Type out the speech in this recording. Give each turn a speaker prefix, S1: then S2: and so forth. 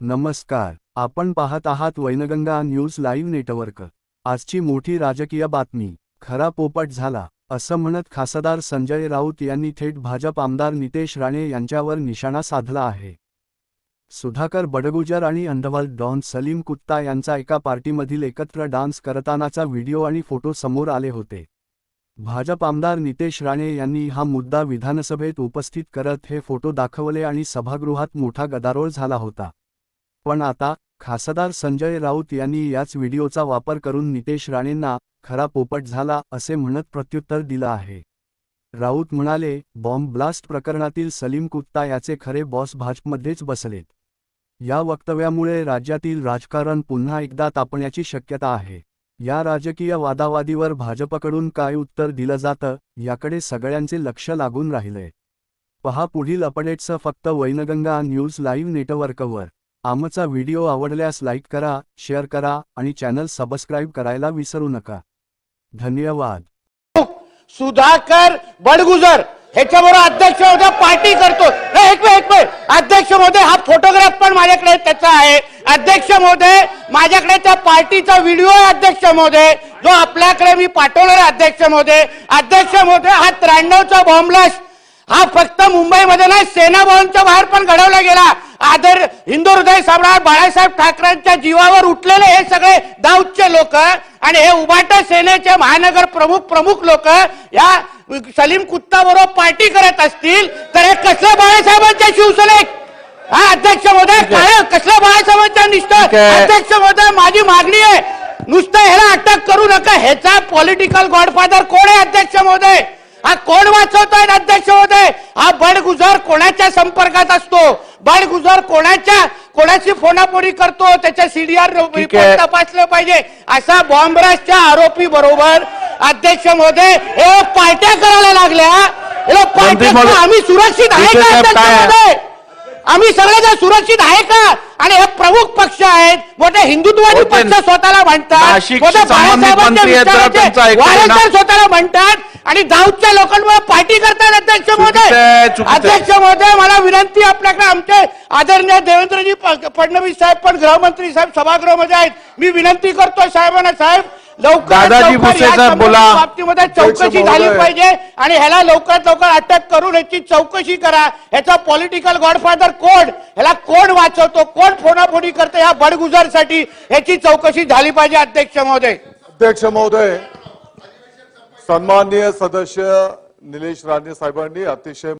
S1: नमस्कार. आपण पाहत आहात वैनगंगा न्यूज लाईव्ह नेटवर्क. आजची मोठी राजकीय बातमी. खरा पोपट झाला असं म्हणत खासदार संजय राऊत यांनी थेट भाजप आमदार नितेश राणे यांच्यावर निशाणा साधला आहे. सुधाकर बडगुजर आणि अंधवाल डॉन सलीम कुत्ता यांचा एका पार्टीमधील एकत्र डान्स करतानाचा व्हिडिओ आणि फोटो समोर आले होते. भाजप आमदार नितेश राणे यांनी हा मुद्दा विधानसभेत उपस्थित करत हे फोटो दाखवले आणि सभागृहात मोठा गदारोळ झाला होता. पण आता खासदार संजय राऊत यांनी याच व्हिडिओचा वापर करून नितेश राणेंना खरा पोपट झाला असे म्हणत प्रत्युत्तर दिलं आहे. राऊत म्हणाले बॉम्ब ब्लास्ट प्रकरणातील सलीम कुत्ता याचे खरे बॉस भाजपमध्येच बसलेत. या वक्तव्यामुळे राज्यातील राजकारण पुन्हा एकदा तापण्याची शक्यता आहे. या राजकीय वादावादीवर भाजपकडून काय उत्तर दिलं जातं याकडे सगळ्यांचे लक्ष लागून राहिलंय. पहा पुढील अपडेट्स फक्त वैनगंगा न्यूज लाईव्ह नेटवर्कवर. आमचा व्हिडिओ आवडल्यास लाईक करा शेअर करा आणि चॅनल सबस्क्राईब करायला विसरू नका. धन्यवाद.
S2: सुधाकर बडगुजर ह्याच्याबरोबर अध्यक्ष महोदय पार्टी करतो नाही, एक वेळ एक वेळ अध्यक्ष महोदय हा फोटोग्राफ पण माझ्याकडे त्याचा आहे. अध्यक्ष महोदय माझ्याकडे त्या पार्टीचा व्हिडिओ आहे अध्यक्ष महोदय. जो आपल्याकडे मी पाठवलेला अध्यक्ष महोदय. अध्यक्ष महोदय हा त्र्याण्णवचा बॉम्बलास्ट हा फक्त मुंबईमध्ये नाही सेना भवनच्या बाहेर पण घडवला गेला. आदर हिंदू हृदय सम्राट बाळासाहेब ठाकरेंच्या जीवावर उठलेले हे सगळे दाऊदचे लोक आणि हे उभाटा सेनेचे महानगर प्रमुख प्रमुख लोक या सलीम कुत्ता बरोबर पार्टी करत असतील तर हे कसले बाळासाहेबांच्या शिवसेनेक? हा अध्यक्ष महोदय काय कसल्या बाळासाहेबांच्या निष्ठा. अध्यक्ष महोदय माझी मागणी आहे नुसतं ह्याला अटक करू नका ह्याचा पॉलिटिकल गॉडफादर कोण आहे अध्यक्ष महोदय? हा कोण वाचवतोय अध्यक्ष महोदय? हा बडगुजर कोणाच्या संपर्कात असतो? बडगुजर कोणाच्या कोणाची फोनाफोनी करतो? त्याच्या सीडीआर. तपासलं पाहिजे. असा बॉम्बराजच्या आरोपी बरोबर अध्यक्ष महोदय हे पार्ट्या करायला लागल्या. हे पार्ट्या आम्ही सुरक्षित आहे का अध्यक्ष आम्ही सगळेजण सुरक्षित आहे का? आणि हे प्रमुख पक्ष आहेत. मोठे हिंदुत्ववादी
S3: होते.
S2: पक्ष स्वतःला म्हणतात. मोठे बाळासाहेबांच्या स्वतःला म्हणतात. आणि दाऊदच्या लोकांवर पार्टी करतात अध्यक्ष महोदय. अध्यक्ष महोदय मला विनंती आपल्याकडे. आमचे आदरणीय देवेंद्रजी फडणवीस साहेब पण गृहमंत्री साहेब सभागृहामध्ये आहेत. मी विनंती करतो साहेबांना साहेब. बाबतीमध्ये चौकशी झाली. पाहिजे आणि ह्याला लवकरात लवकर अटक करून याची चौकशी करा. ह्याचा पॉलिटिकल गॉडफादर कोण? ह्याला कोण वाचवतो? कोण फोनाफोनी करतो? ह्या बडगुजरसाठी ह्याची चौकशी झाली पाहिजे अध्यक्ष महोदय.
S4: अध्यक्ष महोदय सन्माननीय सदस्य निलेश राणे साहेबांनी अतिशय